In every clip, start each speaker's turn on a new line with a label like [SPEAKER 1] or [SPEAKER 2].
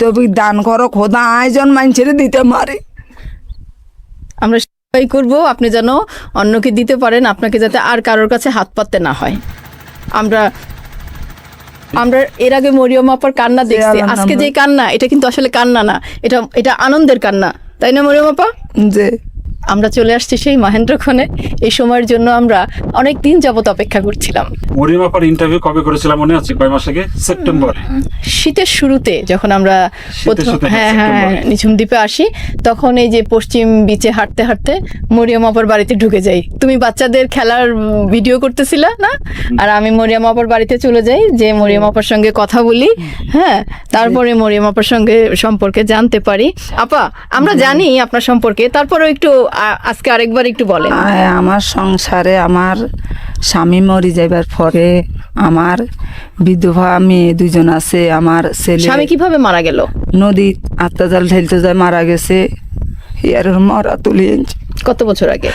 [SPEAKER 1] তবে দান করো খোদা আয়োজন মানুষের দিতে মারে
[SPEAKER 2] আমরা সবাই করব আপনি যেন অন্যকে দিতে পারেন আপনাকে যাতে আর কারোর কাছে হাত পাততে না হয়। আমরা আমরা এর আগে মরিয়ম আপার কান্না দেখছি। আজকে যে কান্না এটা কিন্তু আসলে কান্না না এটা এটা আনন্দের কান্না। তাই না মরিয়ম আপা?
[SPEAKER 1] যে
[SPEAKER 2] আমরা চলে আসছি সেই মহেন্দ্রক্ষণে। এই সময়ের জন্য আমরা অনেক দিন যাবত অপেক্ষা করছিলাম।
[SPEAKER 3] মরিয়ম আপার ইন্টারভিউ কবে করেছিলাম মনে আছে? কয় মাস আগে? সেপ্টেম্বরে
[SPEAKER 2] শীতের শুরুতে যখন আমরা প্রথম হ্যাঁ হ্যাঁ নিঝুম দ্বীপে আসি তখন এই যে পশ্চিম বিচে হাঁটতে হাঁটতে মরিয়ম আপার বাড়িতে ঢুকে যাই। তুমি বাচ্চাদের খেলার ভিডিও করতেছিলা না? আর আমি মরিয়ম আপার বাড়িতে চলে যাই যে মরিয়ম আপার সঙ্গে কথা বলি হ্যাঁ তারপরে মরিয়ম আপার সঙ্গে সম্পর্কে জানতে পারি। আপা আমরা জানি আপনার সম্পর্কে তারপরেও একটু আজকে আরেকবার একটু বলেন।
[SPEAKER 1] আমার সংসারে আমার স্বামী মরি যাইবার পরে আমার বিধবা মেয়ে দুজন আছে আমার ছেলে
[SPEAKER 2] স্বামী কীভাবে মারা গেল?
[SPEAKER 1] নদী আত্মাজাল ঢেলতে যায় মারা গেছে। ইয়ার মরা তুলি
[SPEAKER 2] কত বছর আগে?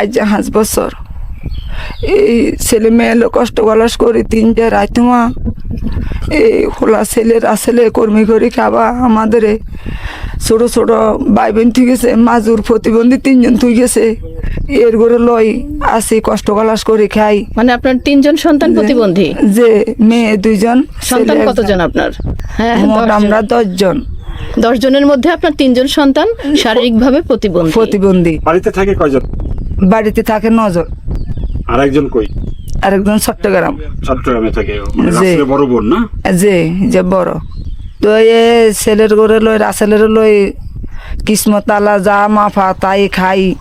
[SPEAKER 1] আজ পাঁচ বছর। এই ছেলে মেয়ে লোক কষ্ট গলাস করি তিনটে রাইতুমা এই খোলা ছেলের আসলে কর্মী করি খাবা আমাদের ছোট ছোট ভাই বোন থুই গেছে মাজুর প্রতিবন্ধী তিনজন থুই গেছে। এর করে লই আসি কষ্ট গলাস করে খাই।
[SPEAKER 2] মানে আপনার তিনজন সন্তান প্রতিবন্ধী?
[SPEAKER 1] যে মেয়ে দুইজন
[SPEAKER 2] সন্তান কতজন আপনার? হ্যাঁ দশজন।
[SPEAKER 1] আমরা দশজন।
[SPEAKER 2] দশ জনের মধ্যে আপনার তিনজন সন্তান শারীরিকভাবে প্রতিবন্ধী।
[SPEAKER 1] প্রতিবন্ধী।
[SPEAKER 3] বাড়িতে থাকে কয়জন?
[SPEAKER 1] বাড়িতে থাকে নজন।
[SPEAKER 3] আর একজন কই?
[SPEAKER 1] আরেকজন চট্টগ্রাম।
[SPEAKER 3] চট্টগ্রামে থাকে মানে রাসেলের বড় বোন না?
[SPEAKER 1] যে যে বড়। তো এ ছেলের করে লই রাসেলের লই কিসমত আলা যা মাফা তাই খাই।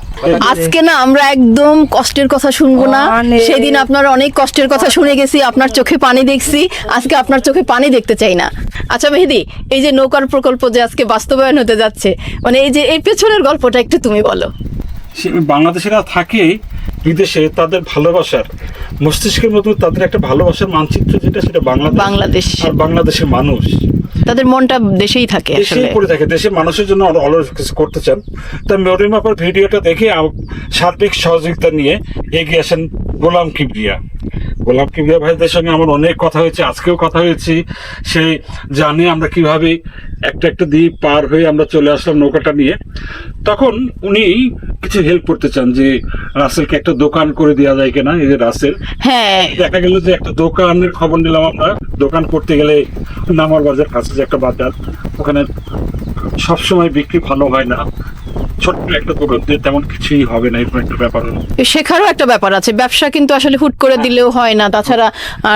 [SPEAKER 2] আজকে না আমরা একদম কষ্টের কথা শুনব না। সেদিন আপনার অনেক কষ্টের কথা শুনে গেছি আপনার চোখে পানি দেখছি আজকে আপনার চোখে পানি দেখতে চাই না। আচ্ছা মেহেদি এই যে নৌকার প্রকল্প যে আজকে বাস্তবায়ন হতে যাচ্ছে মানে এই যে এই পেছনের গল্পটা একটু তুমি বলো।
[SPEAKER 3] সে- বাংলাদেশিরা থাকে বিদেশে তাদের ভালোবাসার মস্তিষ্কের মতো তাদের একটা ভালোবাসার মানচিত্র যেটা সেটা বাংলাদেশ।
[SPEAKER 2] বাংলাদেশ।
[SPEAKER 3] আর বাংলাদেশের মানুষ।
[SPEAKER 2] তাদের মনটা দেশেই থাকে আসলে।
[SPEAKER 3] পড়ে থাকে। দেশের মানুষের জন্য অল- অলস কিছু করতে চান। তা মরিম আপার ভিডিওটা দেখে সার্বিক সহযোগিতা নিয়ে এগিয়ে আসেন গোলাম কিবরিয়া। গোলাম কিবরিয়া ভাইদের সঙ্গে আমার অনেক কথা হয়েছে আজকেও কথা হয়েছি। সে জানে আমরা কীভাবে একটা একটা দ্বীপ পার হয়ে আমরা চলে আসলাম নৌকাটা নিয়ে। তখন উনি কিছু হেল্প করতে চান যে রাসেলকে একটা দোকান করে দেওয়া যায় কিনা এই যে রাসেল।
[SPEAKER 2] হ্যাঁ।
[SPEAKER 3] দেখা গেল যে একটা দোকানের খবর নিলাম আমরা। দোকান করতে গেলে নামার বাজার কাছে যে একটা বাজার ওখানে সবসময় বিক্রি ভালো হয় না। ছোট্ট একটা দোকান তেমন কিছুই হবে না এরকম একটা ব্যাপার
[SPEAKER 2] শেখারও একটা ব্যাপার আছে। ব্যবসা কিন্তু আসলে হুট করে দিলেও হয় না। তাছাড়া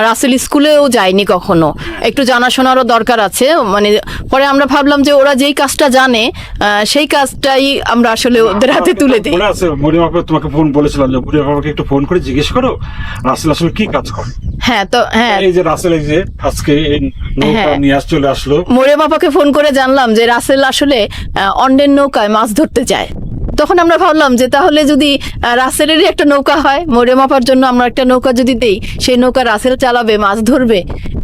[SPEAKER 2] রাসেল স্কুলেও যায়নি কখনো। একটু জানাশোনারও দরকার আছে। মানে পরে আমরা ভাবলাম যে ওরা যেই কাজটা জানে সেই কাজটাই আমরা আসলে ওদের হাতে তুলে দিই।
[SPEAKER 3] মনে আছে আপা তোমাকে ফোন বলেছিলাম যে আপাকে একটু ফোন করে জিজ্ঞেস করো রাসেল আসলে কি কাজ করে?
[SPEAKER 2] হ্যাঁ তো হ্যাঁ।
[SPEAKER 3] এই যে রাসেল এই যে আজকে
[SPEAKER 2] হ্যাঁ।
[SPEAKER 3] নিয়ে চলে আসলো।
[SPEAKER 2] মোরে বাবাকে ফোন করে জানলাম যে রাসেল আসলে অন্যের নৌকায় মাছ ধরতে যায়। তখন আমরা ভাবলাম যে তাহলে যদি রাসেলেরই একটা নৌকা হয় মোরে মাপার জন্য আমরা একটা নৌকা যদি দেই সেই নৌকা রাসেল চালাবে মাছ ধরবে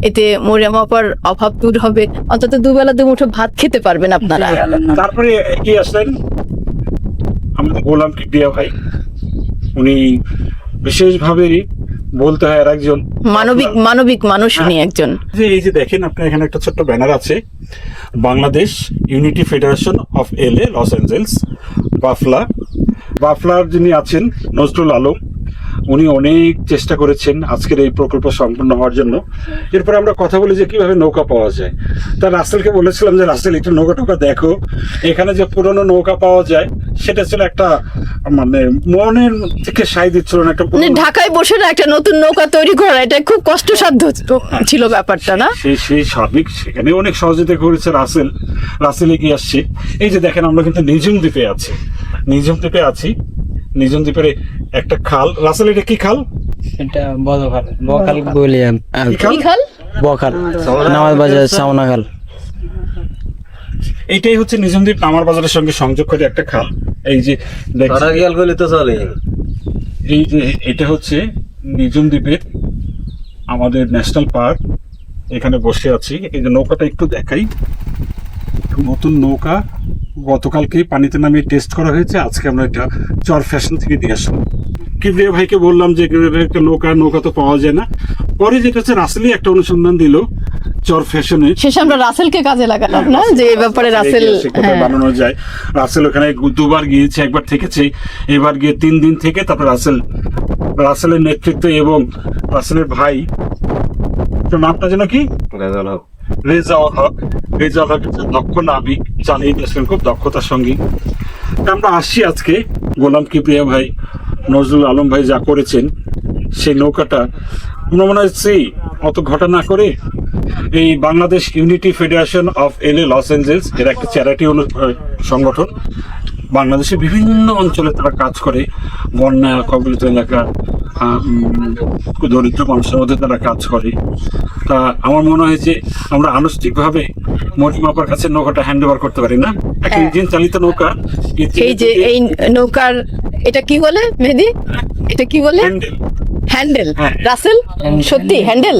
[SPEAKER 2] এতে মোরে মাপার অভাব দূর হবে। অন্তত দুবেলা দুমুঠো ভাত খেতে পারবেন আপনারা।
[SPEAKER 3] তারপরে এগিয়ে আসলেন? আমাদের গোলাম কিবরিয়া ভাই উনি বিশেষভাবে বলতে হয় আর একজন
[SPEAKER 2] মানবিক মানবিক মানুষ উনি একজন।
[SPEAKER 3] এই যে দেখেন আপনার এখানে একটা ছোট্ট ব্যানার আছে। Bangladesh Unity Federation of L A Los Angeles BAFLA. বাফলার যিনি আছেন নজরুল আলম উনি অনেক চেষ্টা করেছেন আজকের এই প্রকল্প সম্পন্ন হওয়ার জন্য। এরপর আমরা কথা বলি যে কীভাবে নৌকা পাওয়া যায়। তা রাসেলকে বলেছিলাম যে রাসেল একটু নৌকা টৌকা দেখো। এখানে যে পুরনো নৌকা পাওয়া যায় সেটা ছিল একটা মানে মনের থেকে সাই দিচ্ছিল না একটা
[SPEAKER 2] মানে ঢাকায় বসে না একটা নতুন নৌকা তৈরি করা এটা খুব কষ্টসাধ্য ছিল ব্যাপারটা না?
[SPEAKER 3] সেই সেই সার্বিক সেখানে অনেক সহযোগিতা করেছে রাসেল। রাসেল এগিয়ে আসছে। এই যে দেখেন আমরা কিন্তু নিজুম দ্বীপে আছি। নিজুম দ্বীপে আছি। নিজুম দ্বীপের একটা খাল। রাসেল এটা কি খাল?
[SPEAKER 4] এটা বড় খাল। বখাল বলি আম- আম-
[SPEAKER 3] কি খাল?
[SPEAKER 4] বখাল। নামাজ বাজার সামনা খাল।
[SPEAKER 3] এইটাই হচ্ছে নিজুম দ্বীপ নামার বাজারের সঙ্গে সংযোগ করে একটা খাল। এই যে
[SPEAKER 5] তো চলে।
[SPEAKER 3] এই যে এটা হচ্ছে নিজুম দ্বীপের আমাদের ন্যাশনাল পার্ক। এখানে বসে আছি। এই যে নৌকাটা একটু দেখাই। নতুন নৌকা। গতকালকে পানিতে নামিয়ে টেস্ট করা হয়েছে। আজকে আমরা এটা চর ফ্যাশন থেকে দিয়ে আসলাম। কিবরিয়া ভাইকে বললাম যে একটা নৌকা নৌকা তো পাওয়া যায় না। পরে যেটা হচ্ছে রাসেলি একটা অনুসন্ধান দিল চর ফ্যাশনে।
[SPEAKER 2] শেষে আমরা রাসেলকে কাজে লাগালাম না? যে এই ব্যাপারে রাসেল হ্যাঁ।
[SPEAKER 3] বানানো যায়? রাসেল ওখানে দুবার গিয়েছে একবার থেকেছে। এবার গিয়ে তিন দিন থেকে তারপর রাসেল রাসেলের নেতৃত্বে এবং রাসেলের ভাই। নামটা যেন কি? রেজাউল হক। রেজাউল হক। হচ্ছে দক্ষ নাবিক চালিয়ে দিয়েছিলেন খুব দক্ষতার সঙ্গে। আমরা আসছি আজকে গোলাম কিপ্রিয়া ভাই। নজরুল আলম ভাই যা করেছেন, সেই নৌকাটা, আমরা মনে হচ্ছে অত ঘটনা করে এই Bangladesh Unity Federation of L A Los Angeles এর একটা চ্যারিটি সংগঠন। বাংলাদেশে বিভিন্ন অঞ্চলে তারা কাজ করে। বন্যা, কবলিত এলাকা দরিদ্র মানুষের মধ্যে তারা কাজ করে। তা আমার মনে হয় যে আমরা আনুষ্ঠানিকভাবে মরিমাপার কাছে নৌকাটা হ্যান্ড ওভার করতে পারি না? একটা
[SPEAKER 2] হ্যাঁ।
[SPEAKER 3] ইঞ্জিন চালিত নৌকা।
[SPEAKER 2] এই যে এই নৌকার এটা কি বলে মেহেদি? এটা কি বলে?
[SPEAKER 3] হ্যান্ডেল
[SPEAKER 2] হ্যান্ডেল
[SPEAKER 3] হ্যাঁ।
[SPEAKER 2] রাসেল? সত্যি হ্যান্ডেল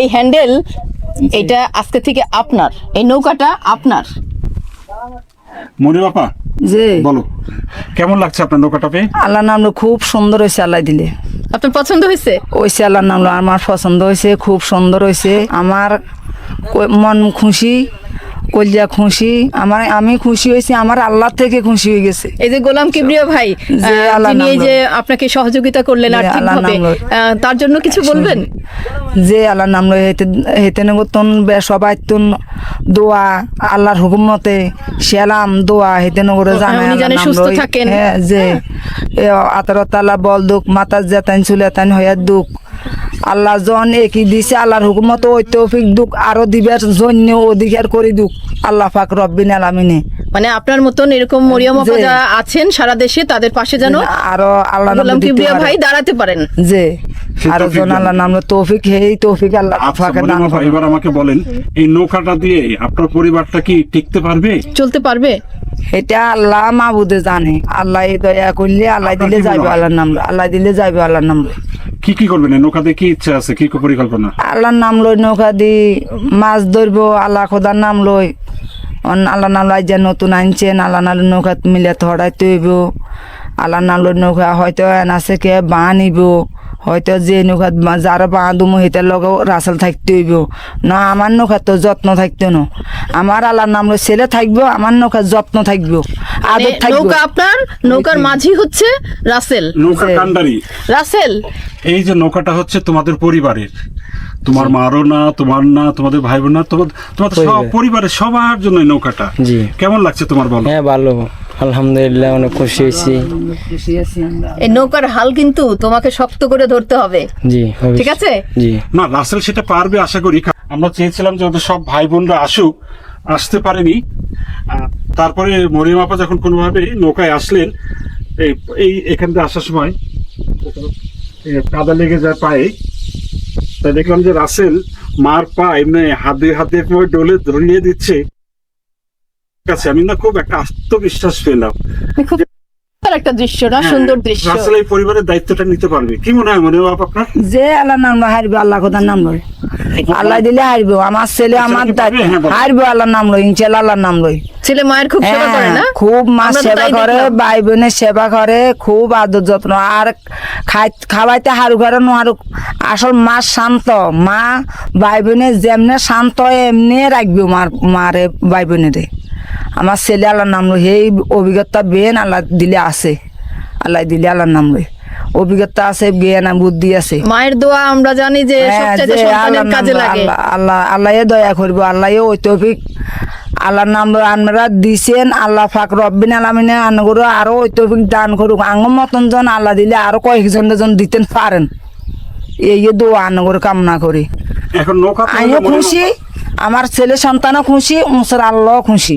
[SPEAKER 2] এই হ্যান্ডেল এটা আজকে থেকে আপনার। এই নৌকাটা আপনার।
[SPEAKER 3] মরিমাপা
[SPEAKER 1] জি।
[SPEAKER 3] বলো কেমন লাগছে আপনার নৌকাটা পেয়ে?
[SPEAKER 1] আল্লাহ নাম খুব সুন্দর হয়েছে আল্লাহ দিলে।
[SPEAKER 2] আপনার পছন্দ হয়েছে?
[SPEAKER 1] ওইসে আল্লাহর নাম আমার পছন্দ হয়েছে খুব সুন্দর হয়েছে। আমার মন খুশি। কলজা খুশি আমার আমি খুশি হয়েছি আমার আল্লাহ থেকে খুশি হয়ে গেছে।
[SPEAKER 2] এই যে গোলাম কিবরিয়া ভাই যিনি এই যে আপনাকে সহযোগিতা করলেন আর্থিকভাবে
[SPEAKER 1] লয়।
[SPEAKER 2] তার জন্য কিছু বলবেন?
[SPEAKER 1] যে আল্লাহর নাম লই হেতে হেতে নগতন সবাই তুন দোয়া আল্লাহর হুকুমতে সেলাম দোয়া হেতে নগরে জানে আল্লাহর
[SPEAKER 2] জানে সুস্থ। থাকেন।
[SPEAKER 1] হ্যাঁ যে আতারত আল্লাহ বল দুঃখ মাতার জেতান চুলে তান হইয়া দুঃখ। আল্লাহ জন একই দিছে আল্লাহর হুকুমত ওই তৌফিক দুঃখ আরও দিবার জন্য অধিকার করি দুঃখ। আল্লাহ পাক রব্বিন আলামিনে।
[SPEAKER 2] মানে আপনার মতন এরকম মরিয়ম আপা যারা আছেন সারা দেশে তাদের পাশে যেন
[SPEAKER 1] আরও আল্লাহ নাম
[SPEAKER 2] গোলাম কিবরিয়া ভাই দাঁড়াতে পারেন।
[SPEAKER 1] যে আরও
[SPEAKER 3] তৌফিক
[SPEAKER 1] জন আল্লাহ নাম তৌফিক হেই তৌফিক আল্লাহ
[SPEAKER 3] আচ্ছা
[SPEAKER 1] পাকে দান
[SPEAKER 3] এবার আমাকে বলেন এই নৌকাটা দিয়ে আপনার পরিবারটা কি টিকতে পারবে?
[SPEAKER 2] চলতে পারবে?
[SPEAKER 1] এটা আল্লাহ মাবুদে জানে। আল্লাহ এই দয়া করলে আল্লাহ দিলে
[SPEAKER 3] হয়?
[SPEAKER 1] আল্লাহর নাম। আল্লাহ দিলে যাইবে আল্লাহর নাম।
[SPEAKER 3] কি কি করবেন? নৌকা দিয়ে কি ইচ্ছা আছে? কি পরিকল্পনা?
[SPEAKER 1] আল্লাহর নাম লই নৌকা দি, মাছ ধরব, আল্লাহ খোদার নাম লই। আল্লাহ নাম লাই যে নতুন আনছেন আল্লাহ নাল নৌকা মিলে থড়াই তৈব আল্লাহ নাম নৌকা হয়তো এন আছে কে বাঁ নিব হয়তো যে নৌকা যার বাঁ দুমু হেতার লগে রাসেল থাকতে হইব। না আমার নৌকা তো যত্ন থাকতো না। আমার আল্লাহর নাম ছেলে থাকব আমার নৌকা যত্ন থাকব।
[SPEAKER 2] মানে
[SPEAKER 1] আদর থাকব।
[SPEAKER 2] নৌকা আপনার নৌকার মাঝি হচ্ছে রাসেল
[SPEAKER 3] নৌকা কান্ডারি
[SPEAKER 2] রাসেল
[SPEAKER 3] এই যে নৌকাটা হচ্ছে তোমাদের পরিবারের। তোমার মারও না তোমার না তোমাদের ভাই বোন না তোমার তোমাদের সব
[SPEAKER 4] পরিবার।
[SPEAKER 3] পরিবারের সবার জন্য নৌকাটা। কেমন লাগছে তোমার বলো?
[SPEAKER 4] হ্যাঁ ভালো। আলহামদুলিল্লাহ অনেক খুশি হয়েছি।
[SPEAKER 2] এই নৌকার হাল কিন্তু তোমাকে শক্ত করে ধরতে হবে।
[SPEAKER 4] জি
[SPEAKER 2] ঠিক আছে?
[SPEAKER 4] জি।
[SPEAKER 3] না রাসেল সেটা পারবে আশা করি। আমরা চেয়েছিলাম যে ওদের সব ভাই বোনরা আসুক আসতে পারেনি। তারপরে মরিয়ম আপা যখন কোনোভাবে নৌকায় আসলেন এই এই এখান থেকে আসার সময় কাদা লেগে যায় পায়ে। তাই দেখলাম যে রাসেল মার পা এমনি হাত দিয়ে হাত দিয়ে ডোলে ধরিয়ে দিচ্ছে। ঠিক আছে আমি না খুব একটা আত্মবিশ্বাস পেলাম।
[SPEAKER 2] খুব একটা দৃশ্য না?
[SPEAKER 3] হ্যাঁ,
[SPEAKER 2] সুন্দর দৃশ্য।
[SPEAKER 3] রাসেল এই পরিবারের দায়িত্বটা নিতে পারবে। কি মনে হয় মরিয়ম আপা আপনার?
[SPEAKER 1] যে আল্লাহ নাম হারবে আল্লাহ খোদার নাম লই আল্লাহ দিলে হারবে আমার ছেলে আমার
[SPEAKER 3] কি পারবে? হ্যাঁ, বলো।
[SPEAKER 1] হারবে আল্লাহর নাম লই ইনশাল্লাহ আল্লাহর নাম লই
[SPEAKER 2] ছেলে মায়ের খুব সেবা করে না?
[SPEAKER 1] খুব মা সেবা করে ভাই বোনের সেবা করে খুব আদর যত্ন। আর খাই খাওয়াইতে হারু ঘরে নোয়ারু আসল মা শান্ত। মা ভাই বোনের যেমনে শান্ত এমনি রাখবে মার মারে ভাই বোনেরে আমার ছেলে আল্লাহর নাম লই সেই অভিজ্ঞতা বেন আল্লাহ দিলে আছে। আল্লাহ দিলে আল্লাহর নাম লই। অভিজ্ঞতা আছে জ্ঞান বুদ্ধি আছে।
[SPEAKER 2] মায়ের দোয়া আমরা জানি যে
[SPEAKER 1] হ্যাঁ,
[SPEAKER 2] কাজে লাগে।
[SPEAKER 1] আল্লাহ আল্লাহ আল্লাহ দয়া করব আল্লাহ ওই তৌফিক। আল্লাহর নাম আমরা দিছেন আল্লাহ ফাক রব্বিন আলামিনে আনগুরু আরও ওই তৌফিক দান করুক। আঙ্গ মতন জন আল্লাহ দিলে আরও কয়েকজন জন দিতেন পারেন। এই দোয়া আনগুরু কামনা করি।
[SPEAKER 3] এখন
[SPEAKER 1] আমিও খুশি। আমার ছেলে সন্তানও খুশি মুসর আল্লাহ খুশি।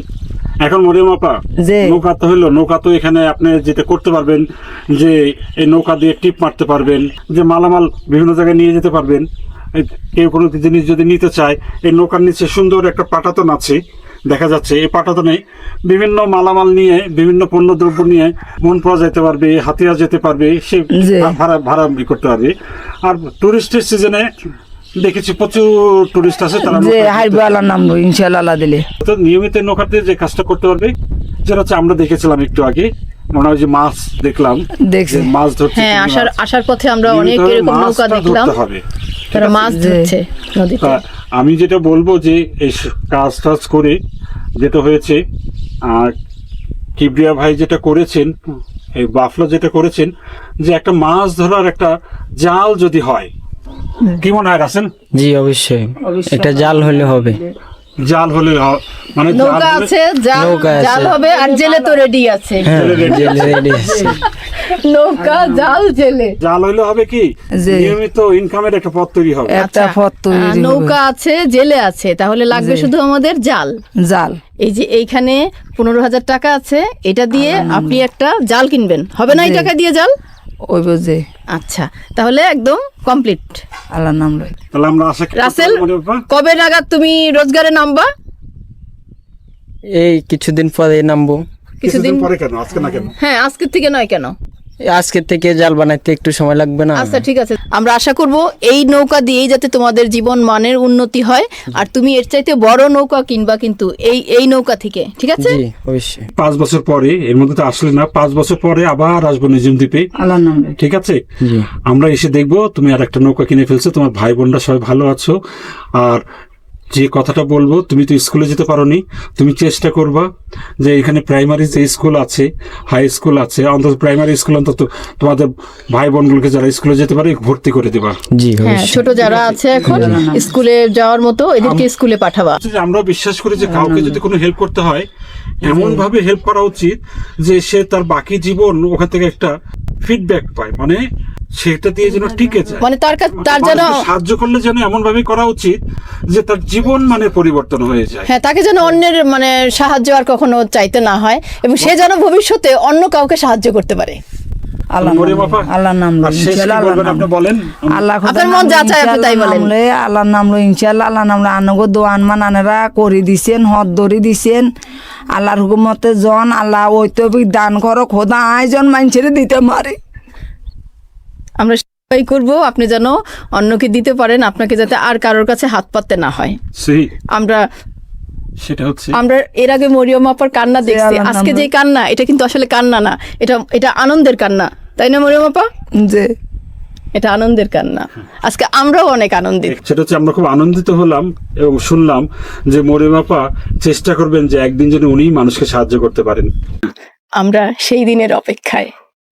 [SPEAKER 3] এখন মরিয়ম আপা
[SPEAKER 1] যে।
[SPEAKER 3] নৌকা তো হইল নৌকা তো এখানে আপনি যেটা করতে পারবেন যে এই নৌকা দিয়ে টিপ মারতে পারবেন যে মালামাল বিভিন্ন জায়গায় নিয়ে যেতে পারবেন। কেউ কোনো জিনিস যদি নিতে চায় এই নৌকার নিচে সুন্দর একটা পাটাতন আছে দেখা যাচ্ছে এই পাটাতনে বিভিন্ন মালামাল নিয়ে বিভিন্ন পণ্য দ্রব্য নিয়ে মন পাওয়া যেতে পারবে হাতিয়ার যেতে পারবে সে ভাড়া ভাড়া করতে পারবে। আর টুরিস্টের সিজনে দেখেছি প্রচুর টুরিস্ট আছে তারা
[SPEAKER 1] যে
[SPEAKER 3] নৌকায়
[SPEAKER 1] আল্লাহর নাম লই ইনশাল্লাহ আল্লাহ দিলে
[SPEAKER 3] তো নিয়মিত নৌকাতে যে কাজটা করতে পারবে যেটা হচ্ছে আমরা দেখেছিলাম একটু আগে মনে হয় যে মাছ দেখলাম
[SPEAKER 1] দেখছি।
[SPEAKER 3] মাছ ধরছে
[SPEAKER 2] হ্যাঁ আসার। আসার পথে আমরা অনেক এরকম নৌকা দেখলাম
[SPEAKER 3] ধরতে হবে
[SPEAKER 2] তারা মাছ। ধরছে নদীতে
[SPEAKER 3] আমি যেটা বলব যে এই কাজ টাজ করে যেটা হয়েছে আর কিবরিয়া ভাই যেটা করেছেন এই বাফলো যেটা করেছেন যে একটা মাছ ধরার একটা জাল যদি হয় কি মনে হয় রাসেন
[SPEAKER 4] জি অবশ্যই। একটা জাল হলে হবে।
[SPEAKER 3] জাল হলে মানে
[SPEAKER 2] নৌকা আছে জাল জাল হবে আর জেলে তো রেডি আছে।
[SPEAKER 4] হ্যাঁ জেলে রেডি আছে।
[SPEAKER 2] নৌকা জাল জেলে।
[SPEAKER 3] জাল হলে হবে কি? নিয়মিত ইনকামের একটা পথ তৈরি হবে।
[SPEAKER 1] একটা
[SPEAKER 2] আচ্ছা,
[SPEAKER 1] পথ তৈরি হবে।
[SPEAKER 2] নৌকা আছে জেলে আছে তাহলে লাগবে শুধু আমাদের জাল?
[SPEAKER 1] জাল।
[SPEAKER 2] এই যে এইখানে পনেরো হাজার টাকা আছে এটা দিয়ে আপনি একটা জাল কিনবেন। হবে না এই টাকা দিয়ে জাল?
[SPEAKER 1] ওই বুঝে
[SPEAKER 2] আচ্ছা তাহলে একদম কমপ্লিট
[SPEAKER 1] আল্লাহ নাম লই।
[SPEAKER 3] তাহলে আমরা আশা
[SPEAKER 2] রাসেল কবে নাগাদ তুমি রোজগারে নামবা?
[SPEAKER 4] এই কিছুদিন পরে নামবো।
[SPEAKER 3] কিছুদিন পরে কেন? আজকে না কেন?
[SPEAKER 2] হ্যাঁ আজকের থেকে নয় কেন?
[SPEAKER 4] আজকে থেকে জাল বানাইতে একটু সময় লাগবে না?
[SPEAKER 2] আচ্ছা ঠিক আছে। আমরা আশা করব এই নৌকা দিয়েই যাতে তোমাদের জীবন মানের উন্নতি হয়। আর তুমি এর চাইতে বড় নৌকা কিনবা কিন্তু এই এই নৌকা থেকে ঠিক আছে?
[SPEAKER 4] জি অবশ্যই।
[SPEAKER 3] পাঁচ বছর পরে এর মধ্যে তো আসলে না পাঁচ বছর পরে আবার আসব নিজুম দ্বীপে। ঠিক আছে?
[SPEAKER 4] জি।
[SPEAKER 3] আমরা এসে দেখব তুমি আর একটা নৌকা কিনে ফেলছো তোমার ভাই বোনরা সবাই ভালো আছো। আর যে কথাটা বলব তুমি তো স্কুলে যেতে পারোনি তুমি চেষ্টা করবা যে এখানে প্রাইমারি যে স্কুল আছে হাই স্কুল আছে অন্তত প্রাইমারি স্কুল অন্তত তোমাদের ভাই বোনগুলোকে যারা স্কুলে যেতে পারে ভর্তি করে দেবা।
[SPEAKER 4] জি
[SPEAKER 2] হ্যাঁ ছোট যারা আছে এখন স্কুলে যাওয়ার মতো এদেরকে স্কুলে পাঠাবা।
[SPEAKER 3] আমরা বিশ্বাস করি যে কাউকে যদি কোনো হেল্প করতে হয় এমন ভাবে হেল্প করা উচিত যে সে তার বাকি জীবন ওখান থেকে একটা ফিডব্যাক পায়। মানে সেটা দিয়ে যেন টিকে যায়।
[SPEAKER 2] মানে তার কাছে তার যেন
[SPEAKER 3] সাহায্য করলে যেন এমন ভাবে করা উচিত যে তার জীবন মানে পরিবর্তন হয়ে যায়।
[SPEAKER 2] হ্যাঁ তাকে যেন অন্যের মানে সাহায্য আর কখনো চাইতে না হয় এবং সে যেন ভবিষ্যতে অন্য কাউকে সাহায্য করতে পারে।
[SPEAKER 1] আল্লাহ
[SPEAKER 3] মরিয়ম আপা,
[SPEAKER 1] আল্লাহ নাম
[SPEAKER 3] আর
[SPEAKER 1] লই
[SPEAKER 3] শেষ কি
[SPEAKER 1] ইনশাআল্লাহ আল্লাহ
[SPEAKER 3] বলবেন
[SPEAKER 1] নাম
[SPEAKER 3] আপনি
[SPEAKER 1] লই।
[SPEAKER 3] বলেন
[SPEAKER 1] আল্লাহ
[SPEAKER 2] মন যা চায় আপনি তাই বলেন।
[SPEAKER 1] আল্লাহ নাম লো ইনশাল্লাহ আল্লাহ নাম আনগো দোয়ান মান আনেরা করে দিছেন হদ ধরি দিছেন। আল্লাহর হুকুমতে জন আল্লাহ ওই তো দান করো খোদা আইজন মানুষের দিতে মারে
[SPEAKER 2] আমরা সেটাই করব আপনি যেন অন্যকে দিতে পারেন আপনাকে যাতে আর কারোর কাছে হাত পাততে না হয়। আমরা
[SPEAKER 3] সেটা হচ্ছে
[SPEAKER 2] আমরা এর আগে মরিয়ম আপার কান্না দেখছি। আজকে যে কান্না এটা কিন্তু আসলে কান্না না এটা এটা আনন্দের কান্না। তাই না মরিয়ম আপা?
[SPEAKER 1] যে
[SPEAKER 2] এটা আনন্দের কান্না। আজকে আমরাও অনেক আনন্দিত।
[SPEAKER 3] সেটা হচ্ছে আমরা খুব আনন্দিত হলাম এবং শুনলাম যে মোরে বাপা চেষ্টা করবেন যে একদিন যেন উনি মানুষকে সাহায্য করতে পারেন।
[SPEAKER 2] আমরা সেই দিনের অপেক্ষায়।